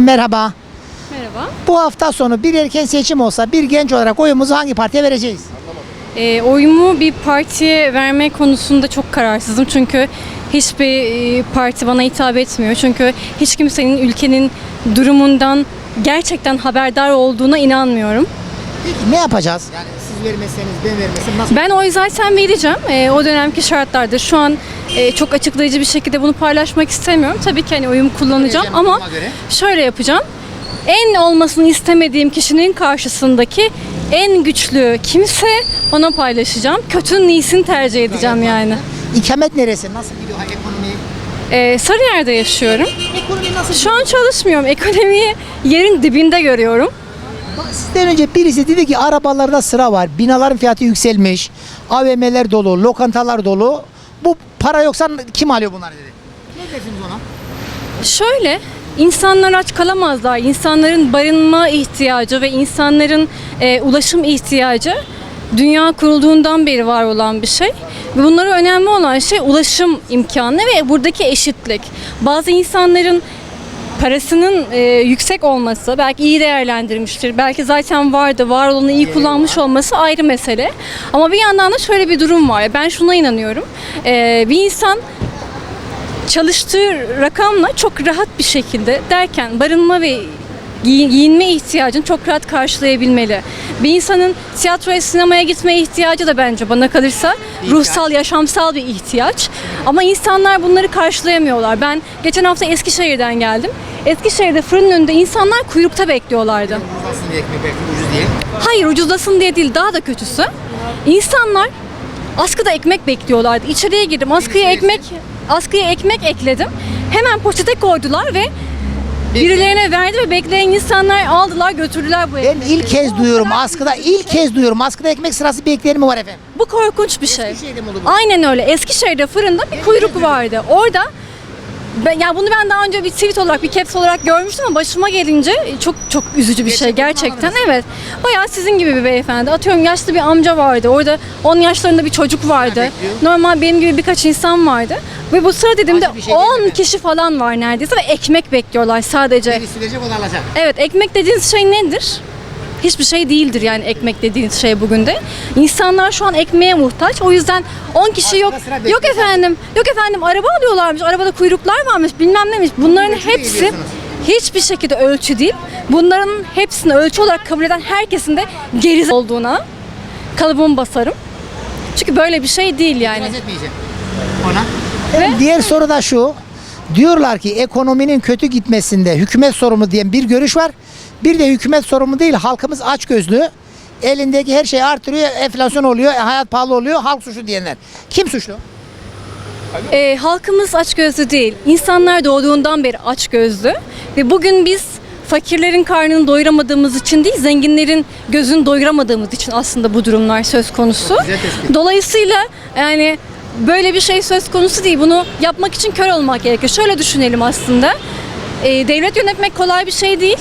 Merhaba. Merhaba. Bu hafta sonu bir erken seçim olsa bir genç olarak oyumuzu hangi partiye vereceğiz? Ee, oyumu bir partiye verme konusunda çok kararsızım çünkü hiçbir e, parti bana hitap etmiyor. Çünkü hiç kimsenin ülkenin durumundan gerçekten haberdar olduğuna inanmıyorum. Peki ne yapacağız? Yani siz vermezseniz ben vermesem nasıl? Ben oy zaten vereceğim. Ee, o dönemki şartlarda şu an e, çok açıklayıcı bir şekilde bunu paylaşmak istemiyorum. Tabii ki hani oyumu kullanacağım Vereceğim ama duruma göre. şöyle yapacağım. En olmasını istemediğim kişinin karşısındaki en güçlü kimse ona paylaşacağım. Kötünün iyisini tercih edeceğim yani. İkamet neresi? Nasıl gidiyor ha, ekonomi? Ee, Sarıyer'de yaşıyorum. Ekonomi nasıl? Şu an çalışmıyorum. Ekonomiyi yerin dibinde görüyorum. Sizden önce birisi dedi ki arabalarda sıra var. Binaların fiyatı yükselmiş. AVM'ler dolu, lokantalar dolu. Bu para yoksa kim alıyor bunları dedi. Ne dersiniz ona? Şöyle, insanlar aç kalamazlar. İnsanların barınma ihtiyacı ve insanların e, ulaşım ihtiyacı dünya kurulduğundan beri var olan bir şey. Ve bunlara önemli olan şey ulaşım imkanı ve buradaki eşitlik. Bazı insanların parasının e, yüksek olması, belki iyi değerlendirmiştir, belki zaten vardı, var olanı iyi kullanmış olması ayrı mesele. Ama bir yandan da şöyle bir durum var. Ben şuna inanıyorum. E, bir insan çalıştığı rakamla çok rahat bir şekilde derken barınma ve giy- giyinme ihtiyacını çok rahat karşılayabilmeli. Bir insanın tiyatroya, sinemaya gitmeye ihtiyacı da bence bana kalırsa ruhsal, yaşamsal bir ihtiyaç. Ama insanlar bunları karşılayamıyorlar. Ben geçen hafta Eskişehir'den geldim. Eskişehir'de fırının önünde insanlar kuyrukta bekliyorlardı. Ucuzlasın diye ekmek belki ucuz diye. Hayır ucuzlasın diye değil daha da kötüsü. İnsanlar askıda ekmek bekliyorlardı. İçeriye girdim askıya ekmek askıya ekmek ekledim. Hemen poşete koydular ve birilerine verdi ve bekleyen insanlar aldılar götürdüler bu Ben ilk kez duyuyorum askıda, ilk kez duyuyorum. Askıda ekmek sırası bekleyen mi var efendim? Bu korkunç bir şey. Eskişehir'de mi oldu bu? Aynen öyle. Eskişehir'de fırında bir kuyruk vardı. Orada ben, ya bunu ben daha önce bir tweet olarak, bir caps olarak görmüştüm ama başıma gelince çok çok üzücü bir şey Gerçekten. Evet. Bayağı sizin gibi bir beyefendi. Atıyorum yaşlı bir amca vardı. Orada 10 yaşlarında bir çocuk vardı. Normal benim gibi birkaç insan vardı. Ve bu sıra dediğimde Acı bir şey değil 10 mi? kişi falan var neredeyse ve ekmek bekliyorlar sadece. Birisi verecek o da alacak. Evet ekmek dediğiniz şey nedir? Hiçbir şey değildir yani ekmek dediğiniz şey bugün de. İnsanlar şu an ekmeğe muhtaç. O yüzden 10 kişi yok. Yok efendim. Yok efendim araba alıyorlarmış. Arabada kuyruklar varmış. Bilmem neymiş. Bunların hepsi hiçbir şekilde ölçü değil. Bunların hepsini ölçü olarak kabul eden herkesin de geriz olduğuna kalıbımı basarım. Çünkü böyle bir şey değil yani. Ona. Diğer soru da şu. Diyorlar ki ekonominin kötü gitmesinde hükümet sorumlu diyen bir görüş var. Bir de hükümet sorumlu değil halkımız aç gözlü. Elindeki her şey artırıyor, enflasyon oluyor, hayat pahalı oluyor, halk suçlu diyenler. Kim suçlu? Ee, halkımız açgözlü değil. İnsanlar doğduğundan beri açgözlü. Ve bugün biz fakirlerin karnını doyuramadığımız için değil, zenginlerin gözünü doyuramadığımız için aslında bu durumlar söz konusu. Dolayısıyla yani böyle bir şey söz konusu değil. Bunu yapmak için kör olmak gerekiyor. Şöyle düşünelim aslında. Ee, devlet yönetmek kolay bir şey değil.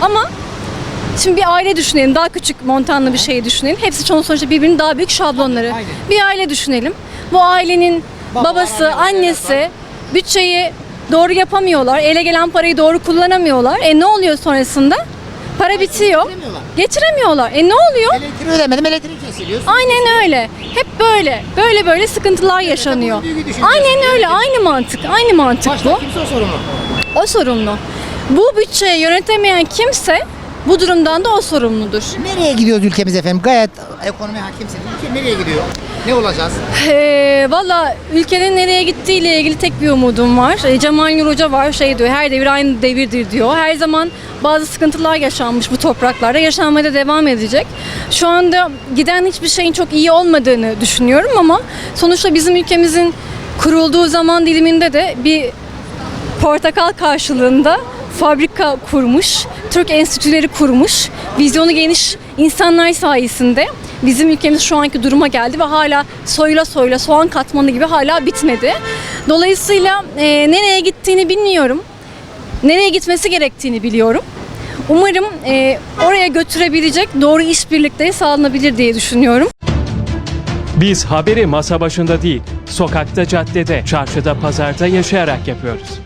Ama Şimdi bir aile düşünelim. Daha küçük montanlı bir şey düşünelim. Hepsi sonuçta birbirinin daha büyük şablonları. Aynen. Bir aile düşünelim. Bu ailenin Baba, babası, anne, annesi bütçeyi doğru yapamıyorlar. Ele gelen parayı doğru kullanamıyorlar. E ne oluyor sonrasında? Para bitiyor. getiremiyorlar. Getiremiyorlar. E ne oluyor? Elektriği ödemedim, elektrik kesiliyor. Aynen öyle. Hep böyle. Böyle böyle sıkıntılar yaşanıyor. büyüğü düşünüyorsun. Aynen öyle. Aynı mantık. Aynı mantık bu. Başta kimse o sorumlu. O sorumlu. Bu bütçeyi yönetemeyen kimse bu durumdan da o sorumludur. Nereye gidiyoruz ülkemiz efendim? Gayet ekonomi hakimsiniz. Ülke nereye gidiyor? Ne olacağız? Ee, Valla ülkenin nereye gittiğiyle ilgili tek bir umudum var. Ee, Cemal Nur Hoca var şey diyor her devir aynı devirdir diyor. Her zaman bazı sıkıntılar yaşanmış bu topraklarda. Yaşanmaya da devam edecek. Şu anda giden hiçbir şeyin çok iyi olmadığını düşünüyorum ama sonuçta bizim ülkemizin kurulduğu zaman diliminde de bir portakal karşılığında fabrika kurmuş, Türk enstitüleri kurmuş, vizyonu geniş insanlar sayesinde bizim ülkemiz şu anki duruma geldi ve hala soyla soyla soğan katmanı gibi hala bitmedi. Dolayısıyla e, nereye gittiğini bilmiyorum. Nereye gitmesi gerektiğini biliyorum. Umarım e, oraya götürebilecek doğru işbirlikleri sağlanabilir diye düşünüyorum. Biz haberi masa başında değil, sokakta, caddede, çarşıda, pazarda yaşayarak yapıyoruz.